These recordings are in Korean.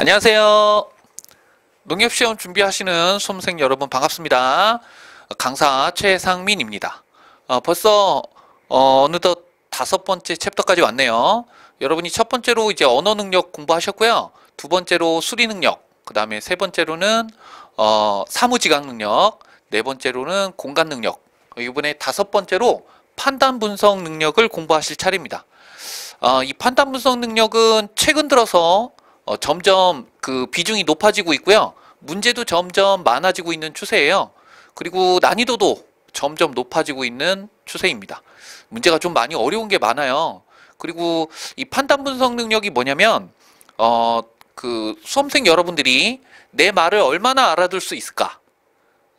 안녕하세요. 농협시험 준비하시는 수험생 여러분 반갑습니다. 강사 최상민입니다. 어, 벌써 어, 어느덧 다섯 번째 챕터까지 왔네요. 여러분이 첫 번째로 이제 언어 능력 공부하셨고요. 두 번째로 수리 능력, 그 다음에 세 번째로는 어, 사무지각 능력, 네 번째로는 공간 능력, 이번에 다섯 번째로 판단 분석 능력을 공부하실 차례입니다. 어, 이 판단 분석 능력은 최근 들어서 어, 점점 그 비중이 높아지고 있고요. 문제도 점점 많아지고 있는 추세예요. 그리고 난이도도 점점 높아지고 있는 추세입니다. 문제가 좀 많이 어려운 게 많아요. 그리고 이 판단 분석 능력이 뭐냐면 어, 그 수험생 여러분들이 내 말을 얼마나 알아들 수 있을까?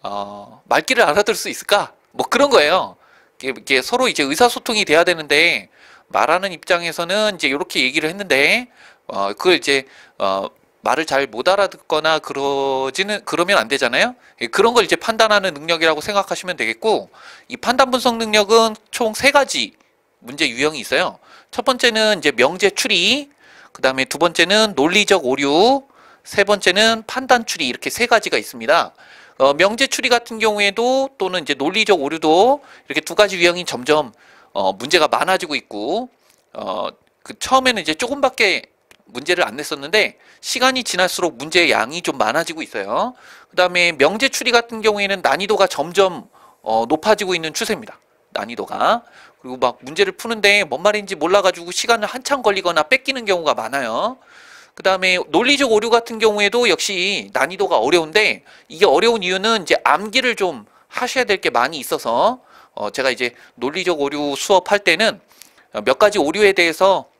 어, 말귀를 알아들 수 있을까? 뭐 그런 거예요. 이게 서로 이제 의사소통이 돼야 되는데 말하는 입장에서는 이제 이렇게 얘기를 했는데 어, 그걸 이제 어, 말을 잘 못 알아듣거나 그러지는 그러면 안 되잖아요. 예, 그런 걸 이제 판단하는 능력이라고 생각하시면 되겠고 이 판단 분석 능력은 총 세 가지 문제 유형이 있어요. 첫 번째는 이제 명제 추리, 그 다음에 두 번째는 논리적 오류, 세 번째는 판단 추리 이렇게 세 가지가 있습니다. 어, 명제 추리 같은 경우에도 또는 이제 논리적 오류도 이렇게 두 가지 유형이 점점 어, 문제가 많아지고 있고 어, 그 처음에는 이제 조금밖에 문제를 안 냈었는데 시간이 지날수록 문제의 양이 좀 많아지고 있어요. 그 다음에 명제 추리 같은 경우에는 난이도가 점점 어, 높아지고 있는 추세입니다. 난이도가 그리고 막 문제를 푸는데 뭔 말인지 몰라가지고 시간을 한참 걸리거나 뺏기는 경우가 많아요. 그 다음에 논리적 오류 같은 경우에도 역시 난이도가 어려운데 이게 어려운 이유는 이제 암기를 좀 하셔야 될 게 많이 있어서 어 제가 이제 논리적 오류 수업할 때는 몇 가지 오류에 대해서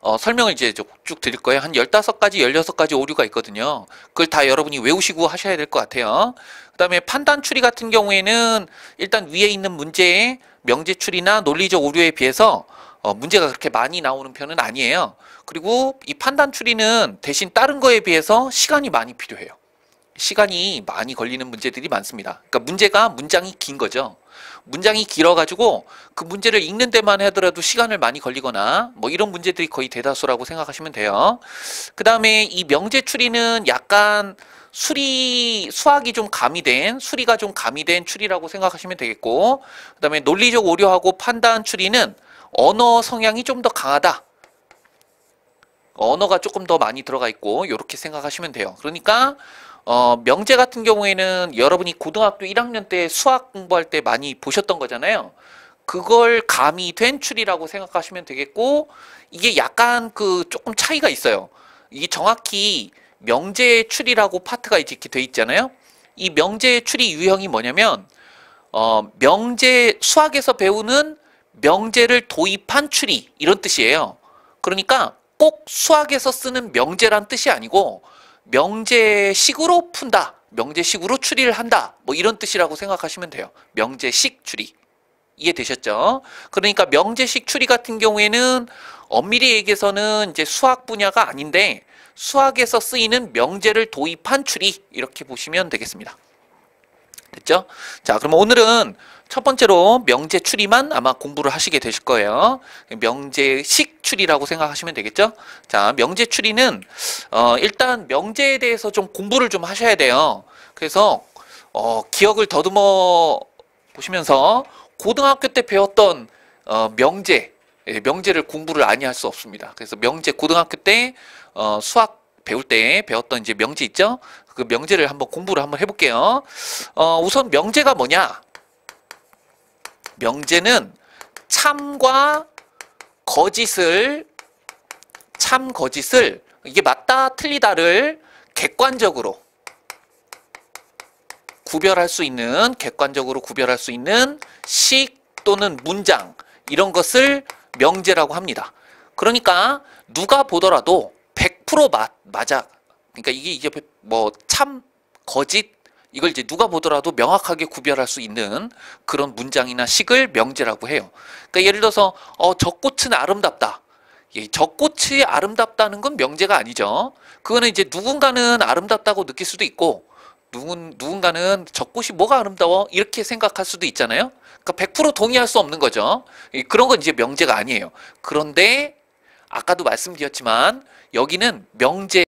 어, 설명을 이제 쭉 드릴 거예요. 한 15가지, 16가지 오류가 있거든요. 그걸 다 여러분이 외우시고 하셔야 될 것 같아요. 그 다음에 판단 추리 같은 경우에는 일단 위에 있는 문제의 명제 추리나 논리적 오류에 비해서 어, 문제가 그렇게 많이 나오는 편은 아니에요. 그리고 이 판단 추리는 대신 다른 거에 비해서 시간이 많이 필요해요. 시간이 많이 걸리는 문제들이 많습니다. 그러니까 문제가 문장이 긴 거죠. 문장이 길어가지고 그 문제를 읽는 데만 하더라도 시간을 많이 걸리거나 뭐 이런 문제들이 거의 대다수라고 생각하시면 돼요. 그 다음에 이 명제 추리는 약간 수리 수학이 좀 가미된 수리가 좀 가미된 추리라고 생각하시면 되겠고 그 다음에 논리적 오류하고 판단 추리는 언어 성향이 좀 더 강하다. 언어가 조금 더 많이 들어가 있고 이렇게 생각하시면 돼요. 그러니까 어, 명제 같은 경우에는 여러분이 고등학교 1학년 때 수학 공부할 때 많이 보셨던 거잖아요. 그걸 가미된 추리라고 생각하시면 되겠고 이게 약간 그 조금 차이가 있어요. 이게 정확히 명제 추리라고 파트가 이렇게 돼 있잖아요. 이 명제 추리 유형이 뭐냐면 어, 명제 수학에서 배우는 명제를 도입한 추리 이런 뜻이에요. 그러니까 꼭 수학에서 쓰는 명제란 뜻이 아니고 명제식으로 푼다. 명제식으로 추리를 한다. 뭐 이런 뜻이라고 생각하시면 돼요. 명제식 추리. 이해되셨죠? 그러니까 명제식 추리 같은 경우에는 엄밀히 얘기해서는 이제 수학 분야가 아닌데 수학에서 쓰이는 명제를 도입한 추리 이렇게 보시면 되겠습니다. 됐죠? 자, 그럼 오늘은 첫 번째로 명제 추리만 아마 공부를 하시게 되실 거예요. 명제식 추리라고 생각하시면 되겠죠? 자, 명제 추리는 어, 일단 명제에 대해서 좀 공부를 좀 하셔야 돼요. 그래서 어, 기억을 더듬어 보시면서 고등학교 때 배웠던 어, 명제, 예, 명제를 공부를 아니 할 수 없습니다. 그래서 명제 고등학교 때 어, 수학 배울 때 배웠던 이제 명제 있죠? 그 명제를 한번 공부를 한번 해볼게요. 어, 우선 명제가 뭐냐? 명제는 참과 거짓을 참 거짓을 이게 맞다 틀리다를 객관적으로 구별할 수 있는 객관적으로 구별할 수 있는 식 또는 문장 이런 것을 명제라고 합니다. 그러니까 누가 보더라도 100% 맞, 맞아. 그러니까 이게 이제 뭐참 거짓 이걸 이제 누가 보더라도 명확하게 구별할 수 있는 그런 문장이나 식을 명제라고 해요. 그러니까 예를 들어서 어, 저 꽃은 아름답다. 예, 저 꽃이 아름답다는 건 명제가 아니죠. 그거는 이제 누군가는 아름답다고 느낄 수도 있고 누군, 누군가는 저 꽃이 뭐가 아름다워? 이렇게 생각할 수도 있잖아요. 그러니까 100% 동의할 수 없는 거죠. 그런 건 이제 명제가 아니에요. 그런데 아까도 말씀드렸지만 여기는 명제